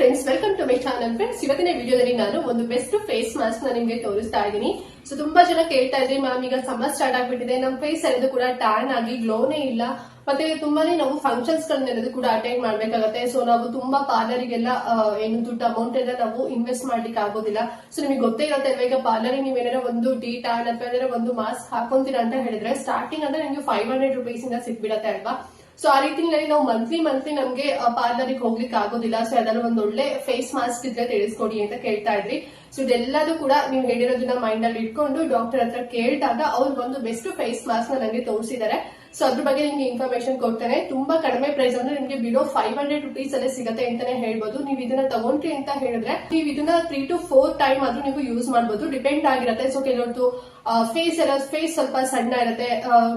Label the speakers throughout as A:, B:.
A: Friends welcome to my channel friends ಇವತ್ತಿನ ವಿಡಿಯೋದಲ್ಲಿ ನಾನು ಒಂದು ಬೆಸ್ಟ್ ಫೇಸ್ ಮಾಸ್ಕ್ನ ನಿಮಗೆ ತೋರಿಸ್ತಾ ಇದ್ದೀನಿ. ಸೊ ತುಂಬಾ ಜನ ಕೇಳ್ತಾ ಇದ್ರಿ, ಮ್ಯಾಮ್, ಈಗ ಸಮ್ಮರ್ ಸ್ಟಾರ್ಟ್ ಆಗ್ಬಿಟ್ಟಿದೆ. ನಮ್ ಫೇಸ್ ಎಲ್ಲದು ಕೂಡ ಟ್ಯಾನ್ ಆಗಿ ಗ್ಲೋನೇ ಇಲ್ಲ. ಮತ್ತೆ ತುಂಬಾನೇ ನಾವು ಫಂಕ್ಷನ್ಸ್ ಗಳನ್ನೆಲ್ಲದು ಕೂಡ ಅಟೆಂಡ್ ಮಾಡ್ಬೇಕಾಗತ್ತೆ. ಸೊ ನಾವು ತುಂಬಾ ಪಾರ್ಲರಿಗೆಲ್ಲ ಏನು ದುಡ್ಡು ಅಮೌಂಟ್ ಎಲ್ಲ ನಾವು ಇನ್ವೆಸ್ಟ್ ಮಾಡ್ಲಿಕ್ಕೆ ಆಗೋದಿಲ್ಲ. ಸೊ ನಿಮಗೆ ಗೊತ್ತೇ ಇರುತ್ತೆ ಈಗ ಪಾರ್ಲರ್ ನೀವು ಏನಾರ ಒಂದು ಡಿ ಟ್ಯಾನ್ ಅಥವಾ ಏನಾರ ಒಂದು ಮಾಸ್ಕ್ ಹಾಕೊಂತೀರಾ ಅಂತ ಹೇಳಿದ್ರೆ ಸ್ಟಾರ್ಟಿಂಗ್ ಅಂದ್ರೆ ನಿಮ್ಗೆ ಫೈವ್ ಹಂಡ್ರೆಡ್ ರುಪೀಸ್ ಇಂದ ಸಿಕ್ಬಿಡತ್ತೆ ಅಲ್ವಾ? ಸೊ ಆ ರೀತಿನಲ್ಲಿ ನಾವು ಮಂತ್ಲಿ ಮಂತ್ಲಿ ನಮ್ಗೆ ಪಾರ್ಲರ್ಗೆ ಹೋಗ್ಲಿಕ್ಕೆ ಆಗೋದಿಲ್ಲ. ಸೊ ಯಾವ್ದಾದ್ರು ಒಂದು ಒಳ್ಳೆ ಫೇಸ್ ಮಾಸ್ಕ್ ಇದ್ರೆ ತಿಳಿಸ್ಕೊಡಿ ಅಂತ ಕೇಳ್ತಾ ಇದ್ರಿ. ಸೊ ಇದೆಲ್ಲದೂ ಕೂಡ ನೀವು ಹೇಳಿರೋದನ್ನ ಮೈಂಡ್ ಅಲ್ಲಿ ಇಟ್ಕೊಂಡು ಡಾಕ್ಟರ್ ಹತ್ರ ಕೇಳಿದಾಗ ಅವ್ರು ಒಂದು ಬೆಸ್ಟ್ ಫೇಸ್ ಮಾಸ್ಕ್ನ ನಂಗೆ ತೋರಿಸಿದ್ದಾರೆ. ಸೊ ಅದ್ರ ಬಗ್ಗೆ ನಿಮ್ಗೆ ಇನ್ಫಾರ್ಮೇಶನ್ ಕೊಡ್ತೇನೆ. ತುಂಬಾ ಕಡಿಮೆ ಪ್ರೈಸ್ ಅಂದ್ರೆ ನಿಮ್ಗೆ ಬಿಡೋ ಫೈವ್ ಹಂಡ್ರೆಡ್ ರುಪೀಸ್ ಅಲ್ಲೇ ಸಿಗುತ್ತೆ ಅಂತಾನೆ ಹೇಳ್ಬೋದು. ನೀವು ಇದನ್ನ ತಗೊಂಡ್ರಿ ಅಂತ ಹೇಳಿದ್ರೆ, ನೀವು ಇದನ್ನ ತ್ರೀ ಟು ಫೋರ್ ಟೈಮ್ ಆದ್ರೂ ನೀವು ಯೂಸ್ ಮಾಡಬಹುದು ಡಿಪೆಂಡ್ ಆಗಿರುತ್ತೆ. ಸೊ ಕೆಲವೊಂದು ಫೇಸ್ ಎಲ್ಲ ಫೇಸ್ ಸ್ವಲ್ಪ ಸಣ್ಣ ಇರುತ್ತೆ.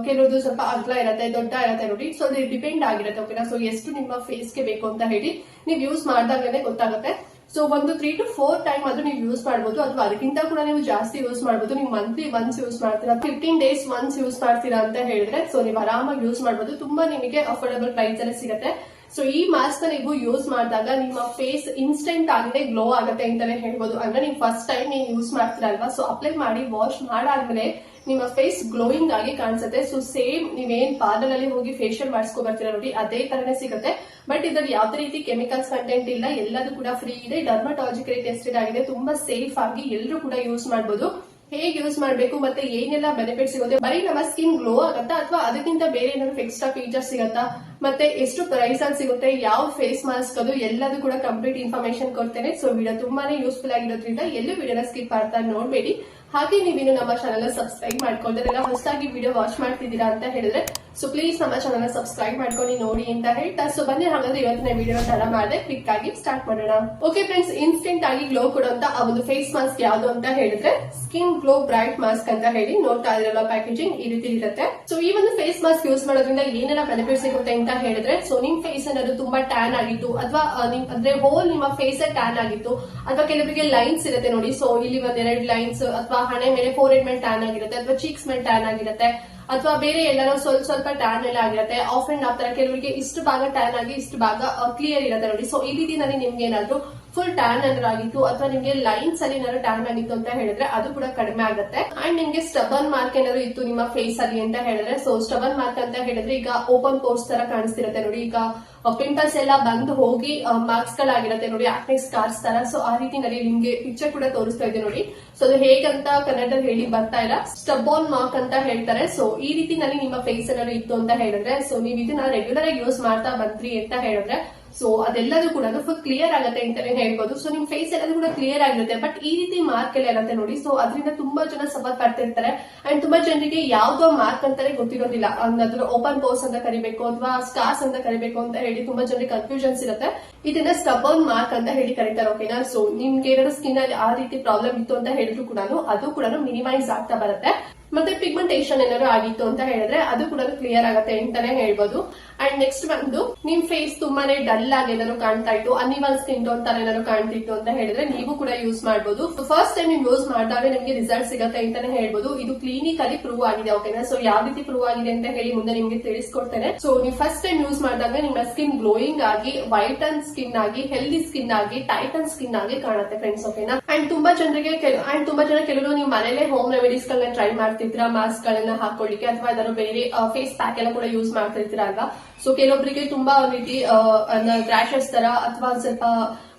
A: ಕೆಲವೊಂದು ಸ್ವಲ್ಪ ಅಗ್ಲ ಇರುತ್ತೆ, ದೊಡ್ಡ ಇರುತ್ತೆ ನೋಡಿ. ಸೊ ಡಿಪೆಂಡ್ ಆಗಿರುತ್ತೆ ಓಕೆನಾ ಸೊ ಎಷ್ಟು ನಿಮ್ಮ ಫೇಸ್ಗೆ ಬೇಕು ಅಂತ ಹೇಳಿ ನೀವು ಯೂಸ್ ಮಾಡಿದಾಗಲೇ ಗೊತ್ತಾಗುತ್ತೆ. ಸೊ ಒಂದು ತ್ರೀ ಟು ಫೋರ್ ಟೈಮ್ ಅದು ನೀವು ಯೂಸ್ ಮಾಡಬಹುದು ಅಥವಾ ಅದಕ್ಕಿಂತ ಕೂಡ ನೀವು ಜಾಸ್ತಿ ಯೂಸ್ ಮಾಡಬಹುದು ನೀವು ಮಂತ್ಲಿ ಒನ್ಸ್ ಯೂಸ್ ಮಾಡ್ತೀರಾ ಫಿಫ್ಟೀನ್ ಡೇಸ್ ಒನ್ಸ್ ಯೂಸ್ ಮಾಡ್ತೀರಾ ಅಂತ ಹೇಳಿದ್ರೆ ಸೊ ನೀವು ಆರಾಮಾಗಿ ಯೂಸ್ ಮಾಡಬಹುದು ತುಂಬಾ ನಿಮಗೆ ಅಫೋರ್ಡಬಲ್ ಪ್ರೈಸ್ ಅಲ್ಲಿ ಸಿಗುತ್ತೆ. ಸೊ ಈ ಮಾಸ್ಕ್ ನೀವು ಯೂಸ್ ಮಾಡಿದಾಗ ನಿಮ್ಮ ಫೇಸ್ ಇನ್ಸ್ಟೆಂಟ್ ಆಗಿದೆ ಗ್ಲೋ ಆಗುತ್ತೆ ಅಂತಾನೆ ಹೇಳ್ಬೋದು. ಅಂದ್ರೆ ನೀವು ಫಸ್ಟ್ ಟೈಮ್ ನೀವು ಯೂಸ್ ಮಾಡ್ತೀರಲ್ವಾ? ಸೊ ಅಪ್ಲೈ ಮಾಡಿ ವಾಶ್ ಮಾಡಾದ್ಮೇಲೆ ನಿಮ್ಮ ಫೇಸ್ ಗ್ಲೋಯಿಂಗ್ ಆಗಿ ಕಾಣಿಸುತ್ತೆ. ಸೊ ಸೇಮ್ ನೀವೇನ್ ಪಾರ್ಲರ್ ಹೋಗಿ ಫೇಶಿಯಲ್ ಮಾಡಿಸ್ಕೊ ಬರ್ತೀರಾ ನೋಡಿ, ಅದೇ ತರನೇ ಸಿಗುತ್ತೆ. ಬಟ್ ಇದ್ರಲ್ಲಿ ಯಾವ್ದೇ ರೀತಿ ಕೆಮಿಕಲ್ಸ್ ಕಂಟೆಂಟ್ ಇಲ್ಲ. ಎಲ್ಲದೂ ಕೂಡ ಫ್ರೀ ಇದೆ. ಡರ್ಮಟಾಲಜಿಕಲಿ ಟೆಸ್ಟೆಡ್ ಆಗಿದೆ ತುಂಬಾ ಸೇಫ್ ಆಗಿ ಎಲ್ಲರೂ ಕೂಡ ಯೂಸ್ ಮಾಡಬಹುದು ಹೇಗೆ ಯೂಸ್ ಮಾಡಬೇಕು ಮತ್ತೆ ಏನೆಲ್ಲ ಬೆನಿಫಿಟ್ ಸಿಗುತ್ತೆ? ಬರೀ ನಮ್ಮ ಸ್ಕಿನ್ ಗ್ಲೋ ಆಗುತ್ತಾ ಅಥವಾ ಅದಕ್ಕಿಂತ ಬೇರೆ ಏನಾದ್ರು ಎಕ್ಸ್ಟ್ರಾ ಫೀಚರ್ ಸಿಗುತ್ತಾ? ಮತ್ತೆ ಎಷ್ಟು ಪ್ರೈಸ್ ಅಲ್ಲಿ ಸಿಗುತ್ತೆ? ಯಾವ ಫೇಸ್ ಮಾಸ್ಕ್ ಅದು? ಎಲ್ಲದೂ ಕೂಡ ಕಂಪ್ಲೀಟ್ ಇನ್ಫಾರ್ಮೇಶನ್ ಕೊಡ್ತೇನೆ. ಸೊ ವಿಡಿಯೋ ತುಂಬಾನೇ ಯೂಸ್ಫುಲ್ ಆಗಿರೋದ್ರಿಂದ ಎಲ್ಲೂ ವಿಡಿಯೋನ ಸ್ಕಿಪ್ ಮಾಡ್ತಾ ನೋಡ್ಬೇಡಿ. ಹಾಗೆ ನೀವೇನು ನಮ್ಮ ಚಾನಲ್ ಸಬ್ಸ್ಕ್ರೈಬ್ ಮಾಡ್ಕೊಂಡಿರಲ್ಲ ಹೊಸದಾಗಿ ವಿಡಿಯೋ ವಾಚ್ ಮಾಡ್ತಿದ್ದೀರಾ ಅಂತ ಹೇಳಿದ್ರೆ ಸೊ ಪ್ಲೀಸ್ ನಮ್ಮ ಚಾನಲ್ ಸಬ್ಸ್ಕ್ರೈಬ್ ಮಾಡ್ಕೊಂಡು ನೋಡಿ ಅಂತ ಹೇಳ್ತಾ ಸೊ ಬನ್ನಿ ಹಾಗಾದ್ರೆ ಇವತ್ತಿನ ವಿಡಿಯೋ ತಡ ಮಾಡಿದೆ ಕ್ವಿಕ್ ಆಗಿ ಸ್ಟಾರ್ಟ್ ಮಾಡೋಣ. ಓಕೆ ಫ್ರೆಂಡ್ಸ್ ಇನ್ಸ್ಟೆಂಟ್ ಆಗಿ ಗ್ಲೋ ಕೊಡುವಂತ ಆ ಒಂದು ಫೇಸ್ ಮಾಸ್ಕ್ ಯಾವುದು ಅಂತ ಹೇಳಿದ್ರೆ ಸ್ಕಿನ್ ಗ್ಲೋ ಬ್ರೈಟ್ ಮಾಸ್ಕ್ ಅಂತ ಹೇಳಿ ನೋಡ್ತಾ ಇರಲ್ಲ ಪ್ಯಾಕೇಜಿಂಗ್ ಈ ರೀತಿ ಇರುತ್ತೆ. ಸೊ ಈ ಒಂದು ಫೇಸ್ ಮಾಸ್ಕ್ ಯೂಸ್ ಮಾಡೋದ್ರಿಂದ ಏನೇನ ಬೆನಿಫಿಟ್ ಸಿಗುತ್ತೆ ಅಂತ ಹೇಳಿದ್ರೆ ಸೊ ನಿಮ್ ಫೇಸ್ ಅನ್ನೋದು ತುಂಬಾ ಟ್ಯಾನ್ ಆಗಿತ್ತು, ಅಥವಾ ಅಂದ್ರೆ ಹೋಲ್ ನಿಮ್ಮ ಫೇಸ್ ಟ್ಯಾನ್ ಆಗಿತ್ತು, ಅಥವಾ ಕೆಲವರಿಗೆ ಲೈನ್ಸ್ ಇರುತ್ತೆ ನೋಡಿ ಸೊ ಇಲ್ಲಿ ಒಂದೆರಡು ಲೈನ್ಸ್ ಅಥವಾ ಹಣೆ ಮೇಲೆ ಫೋರ್ ಮೇಲೆ ಟ್ಯಾನ್ ಆಗಿರುತ್ತೆ, ಅಥವಾ ಚೀಕ್ಸ್ ಮೇಲೆ ಟ್ಯಾನ್ ಆಗಿರುತ್ತೆ, ಅಥವಾ ಬೇರೆ ಎಲ್ಲರೂ ಸ್ವಲ್ಪ ಸ್ವಲ್ಪ ಟ್ಯಾನ್ ಎಲ್ಲ ಆಗಿರುತ್ತೆ ಆಫ್ ಅಂಡ್ ಆಫ್ ತರ ಕೆಲವರಿಗೆ ಇಷ್ಟು ಭಾಗ ಟ್ಯಾನ್ ಆಗಿ ಇಷ್ಟು ಭಾಗ ಕ್ಲಿಯರ್ ಇರುತ್ತೆ ನೋಡಿ. ಸೊ ಈ ನಾನು ನಿಮ್ಗೆ ಏನಾದ್ರು ಫುಲ್ ಟ್ಯಾನ್ ಏನಾದ್ರು ಆಗಿತ್ತು. ಅಥವಾ ನಿಮ್ಗೆ ಲೈನ್ಸ್ ಅಲ್ಲಿ ಏನಾದ್ರು ಟ್ಯಾನ್ ಆಗಿತ್ತು ಅಂತ ಹೇಳಿದ್ರೆ ಅದು ಕೂಡ ಕಡಿಮೆ ಆಗುತ್ತೆ. ಅಂಡ್ ನಿಮ್ಗೆ ಸ್ಟಬನ್ ಮಾರ್ಕ್ ಏನಾದ್ರು ಇತ್ತು ನಿಮ್ಮ ಫೇಸ್ ಅಲ್ಲಿ ಅಂತ ಹೇಳಿದ್ರೆ ಸೊ ಸ್ಟಬನ್ ಮಾರ್ಕ್ ಅಂತ ಹೇಳಿದ್ರೆ ಈಗ ಓಪನ್ ಪೋರ್ಸ್ ತರ ಕಾಣಿಸ್ತಿರುತ್ತೆ ನೋಡಿ. ಈಗ ಪಿಂಪಲ್ಸ್ ಎಲ್ಲ ಬಂದು ಹೋಗಿ ಮಾರ್ಕ್ಸ್ ಗಳಾಗಿರುತ್ತೆ ನೋಡಿ ಆಕ್ನೆ ಸ್ಕಾರ್ಸ್ ತರ. ಸೊ ಆ ರೀತಿನಲ್ಲಿ ನಿಮ್ಗೆ ಪಿಕ್ಚರ್ ಕೂಡ ತೋರಿಸ್ತಾ ಇದೆ ನೋಡಿ. ಸೊ ಅದು ಹೇಗಂತ ಕನ್ನಡದಲ್ಲಿ ಹೇಳಿ ಬರ್ತಾ ಇಲ್ಲ. ಸ್ಟಬೋನ್ ಮಾರ್ಕ್ ಅಂತ ಹೇಳ್ತಾರೆ. ಸೊ ಈ ರೀತಿನಲ್ಲಿ ನಿಮ್ಮ ಫೇಸ್ ಏನಾದ್ರು ಇತ್ತು ಅಂತ ಹೇಳಿದ್ರೆ ಸೊ ನೀವು ಇದನ್ನ ರೆಗ್ಯುಲರ್ ಆಗಿ ಯೂಸ್ ಮಾಡ್ತಾ ಬಂದ್ರಿ ಅಂತ ಹೇಳಿದ್ರೆ ಸೊ ಅದೆಲ್ಲದೂ ಕೂಡ ಫುಲ್ ಕ್ಲಿಯರ್ ಆಗುತ್ತೆ ಅಂತಾನೆ ಹೇಳ್ಬೋದು. ಸೊ ನಿಮ್ ಫೇಸ್ ಎಲ್ಲದೂ ಕೂಡ ಕ್ಲಿಯರ್ ಆಗಿರುತ್ತೆ. ಬಟ್ ಈ ರೀತಿ ಮಾರ್ಕ್ ಎಲ್ಲ ಇರುತ್ತೆ ನೋಡಿ. ಸೊ ಅದರಿಂದ ತುಂಬಾ ಜನ ಸಫರ್ ಪಡ್ತಿರ್ತಾರೆ ಅಂಡ್ ತುಂಬಾ ಜನರಿಗೆ ಯಾವ್ದೋ ಮಾರ್ಕ್ ಅಂತಾನೆ ಗೊತ್ತಿರೋದಿಲ್ಲ. ಅದ್ರ ಓಪನ್ ಪೋಸ್ ಅಂತ ಕರಿಬೇಕು ಅಥವಾ ಸ್ಟಾರ್ಸ್ ಅಂತ ಕರಿಬೇಕು ಅಂತ ಹೇಳಿ ತುಂಬಾ ಜನರಿಗೆ ಕನ್ಫ್ಯೂಷನ್ಸ್ ಇರುತ್ತೆ. ಇದನ್ನ ಸ್ಟಬನ್ ಮಾರ್ಕ್ ಅಂತ ಹೇಳಿ ಕರೀತಾರೆ ಓಕೆನಾ ಸೊ ನಿಮ್ಗೆ ಏನಾದ್ರು ಸ್ಕಿನ್ ಅಲ್ಲಿ ಆ ರೀತಿ ಪ್ರಾಬ್ಲಮ್ ಇತ್ತು ಅಂತ ಹೇಳಿದ್ರು ಕೂಡ ಅದು ಕೂಡ ಮಿನಿಮೈಸ್ ಆಗ್ತಾ ಬರುತ್ತೆ. ಮತ್ತೆ ಪಿಗ್ಮೆಂಟೇಷನ್ ಏನಾದ್ರು ಆಗಿತ್ತು ಅಂತ ಹೇಳಿದ್ರೆ ಅದು ಕೂಡ ಕ್ಲಿಯರ್ ಆಗುತ್ತೆ ಅಂತಾನೆ ಹೇಳ್ಬೋದು. ಅಂಡ್ ನೆಕ್ಸ್ಟ್ ಬಂದು ನಿಮ್ ಫೇಸ್ ತುಂಬಾನೇ ಡಲ್ ಆಗಿ ಏನಾದ್ರು ಕಾಣ್ತಾ ಇತ್ತು ಅನಿವಲ್ ಸ್ಕಿನ್ ಟೋನ್ ತರ ಏನಾದ್ರು ಕಾಣ್ತಿತ್ತು ಅಂತ ಹೇಳಿದ್ರೆ ನೀವು ಕೂಡ ಯೂಸ್ ಮಾಡಬಹುದು ಫಸ್ಟ್ ಟೈಮ್ ನೀವು ಯೂಸ್ ಮಾಡಿದಾಗ ನಿಮ್ಗೆ ರಿಸಲ್ಟ್ ಸಿಗುತ್ತೆ ಅಂತಾನೆ ಹೇಳ್ಬೋದು. ಇದು ಕ್ಲಿನಿಕಲಿ ಪ್ರೂವ್ ಆಗಿದೆ ಓಕೆನಾ ಸೊ ಯಾವ ರೀತಿ ಪ್ರೂವ್ ಆಗಿದೆ ಅಂತ ಹೇಳಿ ಮುಂದೆ ನಿಮ್ಗೆ ತಿಳಿಸ್ಕೊಡ್ತೇನೆ. ಸೊ ನೀವು ಫಸ್ಟ್ ಟೈಮ್ ಯೂಸ್ ಮಾಡಿದಾಗ ನಿಮ್ಮ ಸ್ಕಿನ್ ಗ್ಲೋಯಿಂಗ್ ಆಗಿ ವೈಟ್ ಅಂಡ್ ಸ್ಕಿನ್ ಆಗಿ ಹೆಲ್ದಿ ಸ್ಕಿನ್ ಆಗಿ ಟೈಟ್ ಅಂಡ್ ಸ್ಕಿನ್ ಆಗಿ ಕಾಣುತ್ತೆ ಫ್ರೆಂಡ್ಸ್ ಓಕೆನಾ ಅಂಡ್ ತುಂಬಾ ಜನರಿಗೆ ಅಂಡ್ ತುಂಬಾ ಜನ ಕೆಲವರು ನೀವು ಮನೇಲೆ ಹೋಮ್ ರೆಮಿಡೀಸ್ ಗಳನ್ನ ಟ್ರೈ ಮಾಡ್ತಿದ್ರ ಮಾಸ್ಕ್ ಗಳನ್ನ ಹಾಕೊಳ್ಳಿಕ್ಕೆ ಅಥವಾ ಏನಾದ್ರು ಬೇರೆ ಫೇಸ್ ಪ್ಯಾಕ್ ಎಲ್ಲ ಕೂಡ ಯೂಸ್ ಮಾಡ್ತಿರ್ತೀರ ಅಲ್ವಾ? ಸೊ ಕೆಲವೊಬ್ಬರಿಗೆ ತುಂಬಾ ರೀತಿ ಕ್ರಾಶಸ್ ತರ ಅಥವಾ ಸ್ವಲ್ಪ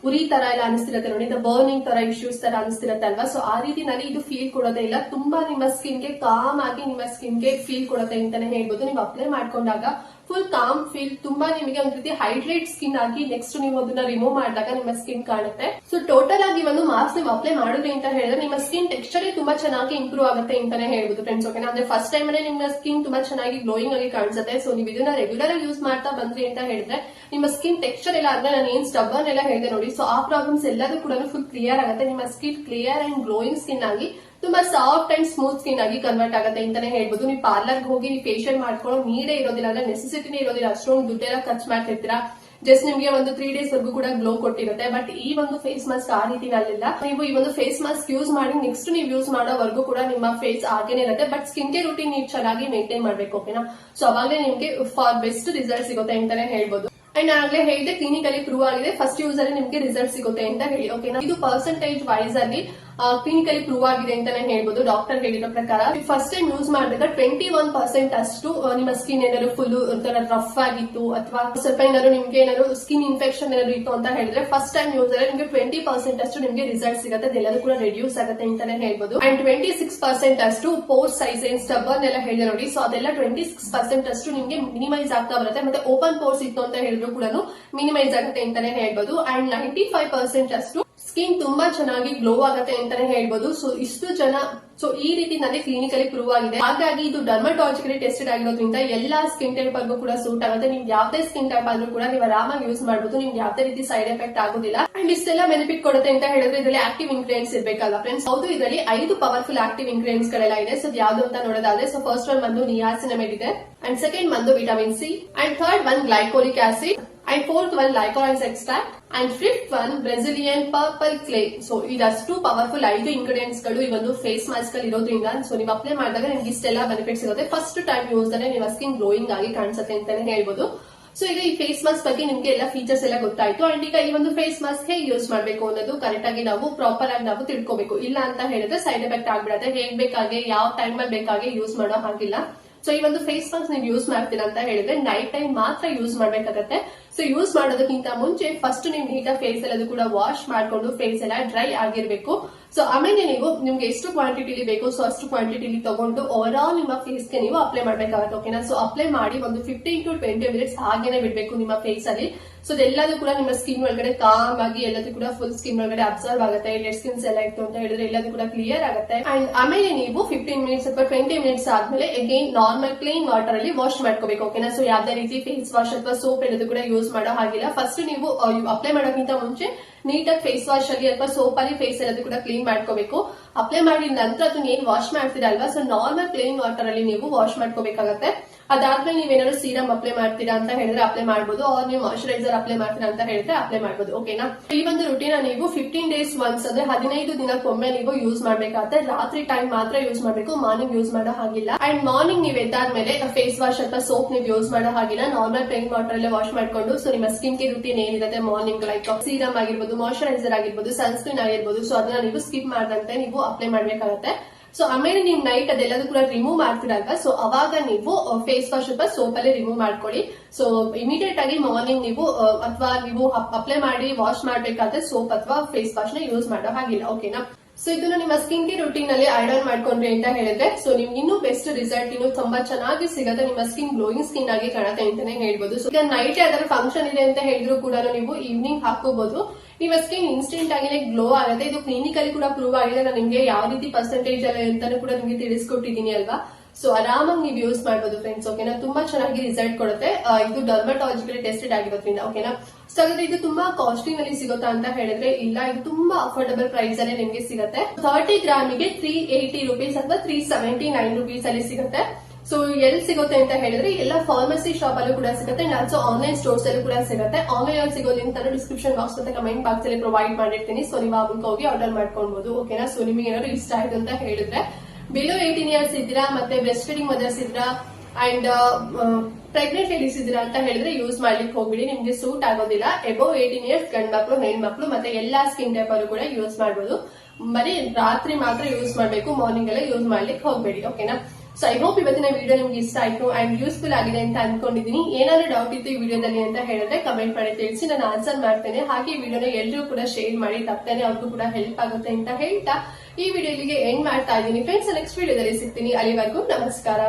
A: ಉರಿ ತರ ಎಲ್ಲ ಅನಿಸ್ತಿರತ್ತೆ ನೋಡಿ ಬರ್ನಿಂಗ್ ತರ ಇಶ್ಯೂಸ್ ತರ ಅನಿಸ್ತಿರತ್ತೆ ಅಲ್ವಾ? ಸೊ ಆ ರೀತಿನಲ್ಲಿ ಇದು ಫೀಲ್ ಕೊಡೋದೇ ಇಲ್ಲ. ತುಂಬಾ ನಿಮ್ಮ ಸ್ಕಿನ್ಗೆ ಕಾಮ್ ಆಗಿ ನಿಮ್ಮ ಸ್ಕಿನ್ಗೆ ಫೀಲ್ ಕೊಡುತ್ತೆ ಅಂತಾನೆ ಹೇಳ್ಬೋದು. ನೀವು ಅಪ್ಲೈ ಮಾಡ್ಕೊಂಡಾಗ ಫುಲ್ ಕಾಮ್ ಫೀಲ್ ತುಂಬಾ ನಿಮಗೆ ಒಂದ್ ರೀತಿ ಹೈಡ್ರೇಟ್ ಸ್ಕಿನ್ ಆಗಿ ನೆಕ್ಸ್ಟ್ ನೀವು ಅದನ್ನ ರಿಮೂವ್ ಮಾಡಿದಾಗ ನಿಮ್ಮ ಸ್ಕಿನ್ ಕಾಣುತ್ತೆ. ಸೊ ಟೋಟಲ್ ಆಗಿ ಒಂದು ಮಾಸ್ಕ್ ನೀವು ಅಪ್ಲೈ ಮಾಡಿದ್ರಿ ಅಂತ ಹೇಳಿದ್ರೆ ನಿಮ್ಮ ಸ್ಕಿನ್ ಟೆಕ್ಸ್ಚರ್ ತುಂಬಾ ಚೆನ್ನಾಗಿ ಇಂಪ್ರೂವ್ ಆಗುತ್ತೆ ಅಂತಾನೆ ಹೇಳ್ಬೋದು ಫ್ರೆಂಡ್ಸ್ ಓಕೆನಾ ಅಂದ್ರೆ ಫಸ್ಟ್ ಟೈಮ್ ನಿಮ್ಮ ಸ್ಕಿನ್ ತುಂಬಾ ಚೆನ್ನಾಗಿ ಗ್ಲೋಯಿಂಗ್ ಆಗಿ ಕಾಣಿಸುತ್ತೆ. ಸೊ ನೀವು ಇದನ್ನ ರೆಗ್ಯುಲರ್ ಆಗಿ ಯೂಸ್ ಮಾಡ್ತಾ ಬಂದ್ರಿ ಅಂತ ಹೇಳಿದ್ರೆ ನಿಮ್ಮ ಸ್ಕಿನ್ ಟೆಕ್ಸ್ಚರ್ ಎಲ್ಲ ಆದ್ರೆ ನಾನು ಏನ್ ಸ್ಟಬ್ಬರ್ ಎಲ್ಲ ಹೇಳಿದೆ ನೋಡಿ. ಸೊ ಆ ಪ್ರಾಬ್ಲಮ್ಸ್ ಎಲ್ಲದೂ ಕೂಡ ಫುಲ್ ಕ್ಲಿಯರ್ ಆಗುತ್ತೆ. ನಿಮ್ಮ skin clear and glowing skin ಆಗಿ ತುಂಬಾ ಸಾಫ್ಟ್ ಅಂಡ್ ಸ್ಮೂತ್ ಸ್ಕಿನ್ ಆಗಿ ಕನ್ವರ್ಟ್ ಆಗುತ್ತೆ ಅಂತಾನೆ ಹೇಳ್ಬೋದು. ನೀವು ಪಾರ್ಲರ್ ಹೋಗಿ ನೀವು ಫೇಶಿಯಲ್ ಮಾಡ್ಕೊಂಡು ನೀಡೇ ಇರೋದಿಲ್ಲ, ಅಂದ್ರೆ ನೆಸೆಸಿಟಿನೇ ಇರೋದಿಲ್ಲ. ಅಷ್ಟೊಂದು ದುಡ್ಡೆಲ್ಲ ಖರ್ಚು ಮಾಡ್ತಿರ್ತೀರಾ? ಜಸ್ಟ್ ನಿಮ್ಗೆ ಒಂದು ತ್ರೀ ಡೇಸ್ ವರ್ಗೂ ಕೂಡ ಗ್ಲೋ ಕೊಟ್ಟಿರುತ್ತೆ. ಬಟ್ ಈ ಒಂದು ಫೇಸ್ ಮಾಸ್ಕ್ ಆ ರೀತಿನಲ್ಲಿಲ್ಲ. ನೀವು ಈ ಒಂದು ಫೇಸ್ ಮಾಸ್ಕ್ ಯೂಸ್ ಮಾಡಿ ನೆಕ್ಸ್ಟ್ ನೀವು ಯೂಸ್ ಮಾಡೋವರೆಗೂ ಕೂಡ ನಿಮ್ಮ ಫೇಸ್ ಹಾಗೇನೆ ಇರುತ್ತೆ. ಬಟ್ ಸ್ಕಿನ್ ಕೇರ್ ರುಟೀನ್ ನೀವು ಚೆನ್ನಾಗಿ ಮೇಂಟೈನ್ ಮಾಡ್ಬೇಕು ಓಕೆನಾ ಸೊ ಅವಾಗಲೇ ನಿಮ್ಗೆ ಫಾರ್ ಬೆಸ್ಟ್ ರಿಸಲ್ಟ್ ಸಿಗುತ್ತೆ ಅಂತಾನೆ ಹೇಳ್ಬೋದು. ಅಂಡ್ ಆಗ್ಲೇ ಹೇಳಿದೆ ಕ್ಲಿನಿಕ್ ಅಲ್ಲಿ ಪ್ರೂವ್ ಆಗಿದೆ. ಫಸ್ಟ್ ಯೂಸ್ ಅಲ್ಲಿ ನಿಮ್ಗೆ ರಿಸಲ್ಟ್ ಸಿಗುತ್ತೆ ಅಂತ ಹೇಳಿ ಓಕೆನಾ ಇದು ಪರ್ಸೆಂಟೇಜ್ ವೈಸ್ ಅಲ್ಲಿ ಕ್ಲಿನಿಕಲಿ ಪ್ರೂವ್ ಆಗಿದೆ ಅಂತಾನೆ ಹೇಳ್ಬೋದು. ಡಾಕ್ಟರ್ ಹೇಳಿರೋ ಪ್ರಕಾರ ಫಸ್ಟ್ ಟೈಮ್ ಯೂಸ್ ಮಾಡಿದಾಗ ಟ್ವೆಂಟಿ ಒನ್ ಪರ್ಸೆಂಟ್ ಅಷ್ಟು ನಿಮ್ಮ ಸ್ಕಿನ್ ಏನಾದ್ರು ಫುಲ್ ಒಂಥರ ರಫ್ ಆಗಿತ್ತು ಅಥವಾ ಸ್ವಲ್ಪ ಏನಾದ್ರು ನಿಮ್ಗೆ ಏನಾದ್ರು ಸ್ಕಿನ್ ಇನ್ಫೆಕ್ಷನ್ ಏನಾದ್ರು ಇತ್ತು ಅಂತ ಹೇಳಿದ್ರೆ ಫಸ್ಟ್ ಟೈಮ್ ಯೂಸ್ ಆದ್ರೆ ನಿಮ್ಗೆ ಟ್ವೆಂಟಿ ಪರ್ಸೆಂಟ್ ಅಷ್ಟು ನಿಮ್ಗೆ ರಿಸಲ್ಟ್ ಸಿಗುತ್ತೆ. ಅದೆಲ್ಲದೂ ಕೂಡ ರೆಡ್ಯೂಸ್ ಆಗುತ್ತೆ ಅಂತಾನೆ ಹೇಳ್ಬೋದು. ಅಂಡ್ ಟ್ವೆಂಟಿ ಸಿಕ್ಸ್ ಪರ್ಸೆಂಟ್ ಅಷ್ಟು ಪೋರ್ ಸೈಜ್ ಏನ್ ಸ್ಟಬರ್ನ್ ಎಲ್ಲ ಹೇಳಿದೆ ನೋಡಿ. ಸೊ ಅದೆಲ್ಲ ಟ್ವೆಂಟಿ ಸಿಕ್ಸ್ ಪರ್ಸೆಂಟ್ ಅಷ್ಟು ನಿಮ್ಗೆ ಮಿನಿಮೈಸ್ ಆಗ್ತಾ ಬರುತ್ತೆ. ಮತ್ತೆ ಓಪನ್ ಪೋರ್ಸ್ ಇತ್ತು ಅಂತ ಹೇಳಿದ್ರು ಕೂಡ ಮಿನಿಮೈಸ್ ಆಗುತ್ತೆ ಅಂತಾನೆ ಹೇಳ್ಬೋದು. ಅಂಡ್ ನೈಂಟಿ ಫೈವ್ ಪರ್ಸೆಂಟ್ ಅಷ್ಟು ಸ್ಕಿನ್ ತುಂಬಾ ಚೆನ್ನಾಗಿ ಗ್ಲೋ ಆಗುತ್ತೆ ಅಂತಾನೆ ಹೇಳ್ಬೋದು. ಸೊ ಇಷ್ಟು ಜನ ಸೊ ಈ ರೀತಿ ನನಗೆ ಕ್ಲಿನಿಕಲಿ ಪ್ರೂವ್ ಆಗಿದೆ. ಹಾಗಾಗಿ ಇದು ಡರ್ಮಟಾಲಜಿಕಲಿ ಟೆಸ್ಟೆಡ್ ಆಗಿರೋದ್ರಿಂದ ಎಲ್ಲಾ ಸ್ಕಿನ್ ಟೈಪ್ ಕೂಡ ಸೂಟ್ ಆಗುತ್ತೆ. ನಿಮ್ಗೆ ಯಾವ್ದೇ ಸ್ಕಿನ್ ಟೈಪ್ ಆದ್ರೂ ಕೂಡ ನೀವು ಆರಾಮಾಗಿ ಯೂಸ್ ಮಾಡಬಹುದು ನಿಮ್ಗೆ ಯಾವ್ದೇ ರೀತಿ ಸೈಡ್ ಎಫೆಕ್ಟ್ ಆಗೋದಿಲ್ಲ. ಅಂಡ್ ಇಷ್ಟೆಲ್ಲ ಬೆನಿಫಿಟ್ ಕೊಡುತ್ತೆ ಅಂತ ಹೇಳಿದ್ರೆ ಇದರಲ್ಲಿ ಆಕ್ಟಿವ್ ಇಂಗ್ರೀಡಿಯೆಂಟ್ಸ್ ಇರಬೇಕಲ್ಲ ಫ್ರೆಂಡ್ಸ್ ಹೌದು, ಇದರಲ್ಲಿ ಐದು ಪವರ್ಫುಲ್ ಆಕ್ಟಿವ್ ಇಂಗ್ರೀಡಿಯೆಂಟ್ಸ್ ಗಳೆಲ್ಲ ಇದೆ. ಸೊ ಯಾವ್ದು ಅಂತ ನೋಡೋದಾದ್ರೆ ಸೊ ಫಸ್ಟ್ ಒನ್ ಬಂದು ನಿಯಾಸಿನ ಇದೆ. ಅಂಡ್ ಸೆಕೆಂಡ್ ಬಂದು vitamin C and third one glycolic acid and fourth one licorice extract and fifth one Brazilian purple clay so ಇದಷ್ಟು powerful ಐದು ಇಂಗ್ರೀಡಿಯೆಂಟ್ಸ್ಗಳು ಈ ಒಂದು ಫೇಸ್ ಮಾಸ್ಕ್ ಅಲ್ಲಿ ಇರೋದ್ರಿಂದ ಸೊ ನೀವು ಅಪ್ಲೈ ಮಾಡಿದಾಗ ನಿಮ್ಗೆ ಇಷ್ಟೆಲ್ಲ ಬೆನಿಫಿಟ್ಸ್ ಇರುತ್ತೆ ಫಸ್ಟ್ ಟೈಮ್ ಯೂಸ್ ಅಲ್ಲೇ ನಿಮ್ಮ ಸ್ಕಿನ್ ಗ್ಲೋಯಿಂಗ್ ಆಗಿ ಕಾಣಿಸುತ್ತೆ ಅಂತಾನೆ ಹೇಳ್ಬೋದು. ಸೊ ಈಗ ಈ ಫೇಸ್ ಮಾಸ್ಕ್ ಬಗ್ಗೆ ನಿಮ್ಗೆ ಎಲ್ಲ ಫೀಚರ್ಸ್ ಎಲ್ಲ ಗೊತ್ತಾಯ್ತು. ಅಂಡ್ ಈಗ ಈ ಒಂದು ಫೇಸ್ ಮಾಸ್ಕ್ ಹೇಗೆ ಯೂಸ್ ಮಾಡಬೇಕು ಅನ್ನೋದು ಕರೆಕ್ಟ್ ಆಗಿ ನಾವು ಪ್ರಾಪರ್ ಆಗಿ ನಾವು ತಿಳ್ಕೋಬೇಕು. ಇಲ್ಲ ಅಂತ ಹೇಳಿದ್ರೆ ಸೈಡ್ ಎಫೆಕ್ಟ್ ಆಗ್ಬಿಡತ್ತೆ. ಹೇಗ್ ಬೇಕಾಗೆ, ಯಾವ ಟೈಮ್ ಅಲ್ಲಿ ಬೇಕಾಗೆ ಯೂಸ್ ಮಾಡೋ ಹಾಗಿಲ್ಲ. ಸೊ ಈ ಒಂದು ಫೇಸ್ ಮಾಸ್ಕ್ ನೀವು ಯೂಸ್ ಮಾಡ್ತೀರಾ ಅಂತ ಹೇಳಿದ್ರೆ ನೈಟ್ ಟೈಮ್ ಮಾತ್ರ ಯೂಸ್ ಮಾಡ್ಬೇಕಾಗತ್ತೆ. ಸೊ ಯೂಸ್ ಮಾಡೋದಕ್ಕಿಂತ ಮುಂಚೆ ಫಸ್ಟ್ ನೀವು ನೀಟಾಗಿ ಫೇಸ್ ಎಲ್ಲದು ಕೂಡ ವಾಶ್ ಮಾಡಿಕೊಂಡು ಫೇಸ್ ಎಲ್ಲ ಡ್ರೈ ಆಗಿರ್ಬೇಕು. ಸೊ ಆಮೇಲೆ ನೀವು ನಿಮ್ಗೆ ಎಷ್ಟು ಕ್ವಾಂಟಿಟಿಲಿ ಬೇಕು ಸೊ ಅಷ್ಟು ಕ್ವಾಂಟಿಟಿಲಿ ತಗೊಂಡು ಓವರ್ ಆಲ್ ನಿಮ್ಮ ಫೇಸ್ಗೆ ನೀವು ಅಪ್ಲೈ ಮಾಡಬೇಕಾಗುತ್ತೆ ಓಕೆನಾ ಸೊ ಅಪ್ಲೈ ಮಾಡಿ ಒಂದು ಫಿಫ್ಟೀನ್ ಟು ಟ್ವೆಂಟಿ ಮಿನಿಟ್ಸ್ ಹಾಗೇನೆ ಬಿಡಬೇಕು ನಿಮ್ಮ ಫೇಸ್ ಅಲ್ಲಿ. ಸೊ ಅದೆಲ್ಲದೂ ಕೂಡ ನಿಮ್ಮ ಸ್ಕಿನ್ ಒಳಗಡೆ ಕಾಮ್ ಆಗಿ ಎಲ್ಲದೂ ಕೂಡ ಫುಲ್ ಸ್ಕಿನ್ ಒಳಗಡೆ ಅಬ್ಸರ್ವ್ ಆಗುತ್ತೆ ಡೆಡ್ ಸ್ಕಿನ್ಸ್ ಎಲ್ಲ ಇತ್ತು ಅಂತ ಹೇಳಿದ್ರೆ ಎಲ್ಲದೂ ಕೂಡ ಕ್ಲಿಯರ್ ಆಗುತ್ತೆ. ಅಂಡ್ ಆಮೇಲೆ ನೀವು ಫಿಫ್ಟೀನ್ ಮಿನಿಟ್ಸ್ ಅಥವಾ ಟ್ವೆಂಟಿ ಮಿನಿಟ್ಸ್ ಆದ್ಮೇಲೆ ಅಗೇನ್ ನಾರ್ಮಲ್ ಕ್ಲೀನ್ ವಾಟರ್ ಅಲ್ಲಿ ವಾಶ್ ಮಾಡ್ಕೋಬೇಕು ಓಕೆನಾ ಸೊ ಯಾವ್ದೇ ರೀತಿ ಫೇಸ್ ವಾಶ್ ಅಥವಾ ಸೋಪ್ ಎಲ್ಲದೂ ಕೂಡ ಯೂಸ್ ಮಾಡೋ ಹಾಗಿಲ್ಲ. ಫಸ್ಟ್ ನೀವು ಅಪ್ಲೈ ಮಾಡೋಕ್ಕಿಂತ ಮುಂಚೆ ನೀಟಾಗಿ ಫೇಸ್ ವಾಶ್ ಅಲ್ಲಿ ಅಥವಾ ಸೋಪ್ ಅಲ್ಲಿ ಫೇಸ್ ಎಲ್ಲದೂ ಕೂಡ ಕ್ಲೀನ್ ಮಾಡ್ಕೋಬೇಕು. ಅಪ್ಲೈ ಮಾಡಿದ ನಂತರ ಅದನ್ನ ಏನ್ ವಾಶ್ ಮಾಡ್ತೀರಾ ಅಲ್ವಾ? ಸೊ ನಾರ್ಮಲ್ ಪ್ಲೇನ್ ವಾಟರ್ ಅಲ್ಲಿ ನೀವು ವಾಶ್ ಮಾಡ್ಕೋಬೇಕಾಗತ್ತೆ. ಅದಾದ್ಮೇಲೆ ನೀವೇನಾದ್ರು ಸೀರಮ್ ಅಪ್ಲೈ ಮಾಡ್ತೀರಾ ಅಂತ ಹೇಳಿದ್ರೆ ಅಪ್ಲೈ ಮಾಡಬಹುದು ಆರ್ ನೀವು ಮಾಯಶ್ಚರೈಸರ್ ಅಪ್ಲೈ ಮಾಡ್ತೀರಾ ಅಂತ ಹೇಳಿದ್ರೆ ಅಪ್ಲೈ ಮಾಡಬಹುದು ಓಕೆನಾ ಈ ಒಂದು ರುಟೀನ್ ನೀವು ಫಿಫ್ಟೀನ್ ಡೇಸ್ ಒನ್ಸ್ ಅಂದ್ರೆ ಹದಿನೈದು ದಿನಕ್ಕೊಮ್ಮೆ ನೀವು ಯೂಸ್ ಮಾಡ್ಬೇಕಾಗತ್ತೆ. ರಾತ್ರಿ ಟೈಮ್ ಮಾತ್ರ ಯೂಸ್ ಮಾಡಬೇಕು. ಮಾರ್ನಿಂಗ್ ಯೂಸ್ ಮಾಡೋ ಹಾಗಿಲ್ಲ. ಅಂಡ್ ಮಾರ್ನಿಂಗ್ ನೀವು ಎದ್ದಾದ್ಮೇಲೆ ಫೇಸ್ ವಾಶ್ ಅಥವಾ ಸೋಪ್ ನೀವು ಯೂಸ್ ಮಾಡೋ ಹಾಗಿಲ್ಲ. ನಾರ್ಮಲ್ ಪ್ಲೇನ್ ವಾಟರ್ ಅಲ್ಲೇ ವಾಶ್ ಮಾಡ್ಕೊಂಡು. ಸೊ ನಿಮ್ಮ ಸ್ಕಿನ್ಗೆ ರುಟೀನ್ ಏನಿರುತ್ತೆ ಮಾರ್ನಿಂಗ್ ಲೈಕ್ ಸೀರಮ್ ಆಗಿರ್ಬೋದು ಮಾಯಶ್ಚರೈಸರ್ ಆಗಿರ್ಬೋದು ಸನ್ಸ್ಕ್ರೀನ್ ಆಗಿರ್ಬೋದು. ಸೊ ಅದನ್ನ ನೀವು ಸ್ಕಿಪ್ ಮಾಡದಂತೆ ನೀವು ಅಪ್ಲೈ ಮಾಡ್ಬೇಕಾಗತ್ತೆ. ಸೊ ಆಮೇಲೆ ನೀವು ನೈಟ್ ಅದೆಲ್ಲದೂ ಕೂಡ ರಿಮೂವ್ ಮಾಡ್ತೀರಲ್ವಾ ಸೊ ಅವಾಗ ನೀವು ಫೇಸ್ ವಾಶ್ ಅಥವಾ ಸೋಪ್ ಅಲ್ಲಿ ರಿಮೂವ್ ಮಾಡ್ಕೊಳ್ಳಿ ಸೊ ಇಮಿಡಿಯೇಟ್ ಆಗಿ ಮಾರ್ನಿಂಗ್ ನೀವು ಅಥವಾ ನೀವು ಅಪ್ಲೈ ಮಾಡಿ ವಾಶ್ ಮಾಡ್ಬೇಕಾದ್ರೆ ಸೋಪ್ ಅಥವಾ ಫೇಸ್ ವಾಶ್ನ ಯೂಸ್ ಮಾಡೋ ಹಾಗಿಲ್ಲ ಓಕೆನಾ ಸೊ ಇದನ್ನು ನಿಮ್ಮ ಸ್ಕಿನ್ ಕೇರ್ ರುಟೀನ್ ಅಲ್ಲಿ ಆಡ್ ಆನ್ ಮಾಡ್ಕೊಂಡ್ರಿ ಅಂತ ಹೇಳಿದ್ರೆ ಸೊ ನಿಮ್ ಇನ್ನೂ ಬೆಸ್ಟ್ ರಿಸಲ್ಟ್ ಇನ್ನು ತುಂಬಾ ಚೆನ್ನಾಗಿ ಸಿಗುತ್ತೆ ನಿಮ್ಮ ಸ್ಕಿನ್ ಗ್ಲೋಯಿಂಗ್ ಸ್ಕಿನ್ ಆಗಿ ಕಾಣುತ್ತೆ ಅಂತಾನೆ ಹೇಳ್ಬೋದು. ಸೊ ಈಗ ನೈಟ್ ಯಾವ್ದಾದ್ರು ಫಂಕ್ಷನ್ ಇದೆ ಅಂತ ಹೇಳಿದ್ರು ಕೂಡ ನೀವು ಈವ್ನಿಂಗ್ ಹಾಕೋಬಹುದು ನಿಮ್ಮ ಸ್ಕಿನ್ ಇನ್ಸ್ಟೆಂಟ್ ಆಗಿನೇ ಗ್ಲೋ ಆಗುತ್ತೆ. ಇದು ಕ್ಲಿನಿಕಲ್ಲಿ ಕೂಡ ಪ್ರೂವ್ ಆಗಿದೆ. ನಾನು ನಿಮ್ಗೆ ಯಾವ ರೀತಿ ಪರ್ಸೆಂಟೇಜ್ ಅಲ್ಲ ಅಂತಾನು ಕೂಡ ನಿಮಗೆ ತಿಳಿಸ್ಕೊಟ್ಟಿದ್ದೀನಿ ಅಲ್ವಾ? ಸೊ ಆರಾಮಾಗಿ ನೀವು ಯೂಸ್ ಮಾಡಬಹುದು ಫ್ರೆಂಡ್ಸ್ ಓಕೆನಾ ತುಂಬಾ ಚೆನ್ನಾಗಿ ರಿಸಲ್ಟ್ ಕೊಡುತ್ತೆ. ಇದು ಡರ್ಮಟಾಲಜಿಕಲಿ ಟೆಸ್ಟೆಡ್ ಆಗಿರೋದ್ರಿಂದ ಓಕೆನಾ ಸೊ ಹಾಗಾದ್ರೆ ಇದು ತುಂಬಾ ಕಾಸ್ಟ್ಲಿ ನಲ್ಲಿ ಸಿಗುತ್ತಾ ಅಂತ ಹೇಳಿದ್ರೆ ಇಲ್ಲ. ಇದು ತುಂಬಾ ಅಫೋರ್ಡಬಲ್ ಪ್ರೈಸ್ ಅಲ್ಲಿ ನಿಮ್ಗೆ ಸಿಗುತ್ತೆ. ತರ್ಟಿ ಗ್ರಾಮಿಗೆ ತ್ರೀ ಏಯ್ಟಿ ರುಪೀಸ್ ಅಥವಾ ತ್ರೀ ಸೆವೆಂಟಿ ನೈನ್ ರುಪೀಸ್ ಅಲ್ಲಿ ಸಿಗುತ್ತೆ. ಸೊ ಎಲ್ಲಿ ಸಿಗುತ್ತೆ ಅಂತ ಹೇಳಿದ್ರೆ ಎಲ್ಲ ಫಾರ್ಮಸಿ ಶಾಪ್ ಅಲ್ಲೂ ಕೂಡ ಸಿಗುತ್ತೆ. ಆಲ್ಸೋ ಆನ್ಲೈನ್ ಸ್ಟೋರ್ಸ್ ಅಲ್ಲೂ ಕೂಡ ಸಿಗುತ್ತೆ. ಆನ್ಲೈನ್ ಅಲ್ಲಿ ಸಿಗೋ ಲಿಂಕ್ ಡಿಸ್ಕ್ರಿಪ್ಷನ್ ಬಾಕ್ಸ್ ಮತ್ತೆ ಕಮೆಂಟ್ ಬಾಕ್ಸ್ ಅಲ್ಲಿ ಪ್ರೊವೈಡ್ ಮಾಡಿರ್ತೀನಿ. ಸೊ ನೀವು ಆ ಮೂಲಕ ಹೋಗಿ ಆರ್ಡರ್ ಮಾಡ್ಕೊಳ್ಬಹುದು ಓಕೆನಾ ಸೊ ನಿಮಗೆ ಏನಾದ್ರು ಇಷ್ಟ ಆಯ್ತು ಅಂತ ಹೇಳಿದ್ರೆ ಬಿಲೋ ಏಯ್ಟೀನ್ ಇಯರ್ಸ್ ಇದ್ದೀರಾ, ಮತ್ತೆ ಬ್ರೆಸ್ಟ್ ಫೀಡಿಂಗ್ ಮದರ್ಸ್ ಇದ್ದೀರಾ ಅಂಡ್ ಪ್ರೆಗ್ನೆಂಟ್ ಲೇಡೀಸ್ ಇದ್ದೀರಾ ಅಂತ ಹೇಳಿದ್ರೆ ಯೂಸ್ ಮಾಡ್ಲಿಕ್ಕೆ ಹೋಗ್ಬಿಡಿ. ನಿಮ್ಗೆ ಸೂಟ್ ಆಗೋದಿಲ್ಲ. ಎಬೋ ಏಯ್ಟೀನ್ ಇಯರ್ಸ್ ಗಂಡ್ ಮಕ್ಳು ಹೆಣ್ಮಕ್ಳು ಮತ್ತೆ ಎಲ್ಲಾ ಸ್ಕಿನ್ ಟೈಪ್ ಅಲ್ಲೂ ಕೂಡ ಯೂಸ್ ಮಾಡಬಹುದು ಬರೀ ರಾತ್ರಿ ಮಾತ್ರ ಯೂಸ್ ಮಾಡಬೇಕು. ಮಾರ್ನಿಂಗ್ ಎಲ್ಲ ಯೂಸ್ ಮಾಡ್ಲಿಕ್ಕೆ ಹೋಗ್ಬೇಡಿ. ಓಕೆನಾ ಸೊ ಐ ಹೋಪ್ ಇವತ್ತಿನ ವಿಡಿಯೋ ನಿಮ್ಗೆ ಇಷ್ಟ ಆಯ್ತು ಅಂಡ್ ಯೂಸ್ಫುಲ್ ಆಗಿದೆ ಅಂತ ಅನ್ಕೊಂಡಿದೀನಿ. ಏನಾದ್ರು ಡೌಟ್ ಇತ್ತು ಈ ವಿಡಿಯೋದಲ್ಲಿ ಅಂತ ಹೇಳಿದ್ರೆ ಕಮೆಂಟ್ ಮಾಡಿ, ತಿಳಿಸಿ. ನಾನು ಆನ್ಸರ್ ಮಾಡ್ತೇನೆ. ಹಾಗೆ ಈ ವಿಡಿಯೋನ ಎಲ್ಲರೂ ಕೂಡ ಶೇರ್ ಮಾಡಿ ತಪ್ಪೇನೆ ಅವ್ರಿಗೂ ಕೂಡ ಹೆಲ್ಪ್ ಆಗುತ್ತೆ ಅಂತ ಹೇಳ್ತಾ ಈ ವಿಡಿಯೋ ಇಲ್ಲಿಗೆ ಎಂಡ್ ಮಾಡ್ತಾ ಇದ್ದೀನಿ. ಫ್ರೆಂಡ್ಸ್ ನೆಕ್ಸ್ಟ್ ವಿಡಿಯೋದಲ್ಲಿ ಸಿಗ್ತೀನಿ. ಅಲ್ಲಿವರೆಗೂ ನಮಸ್ಕಾರ.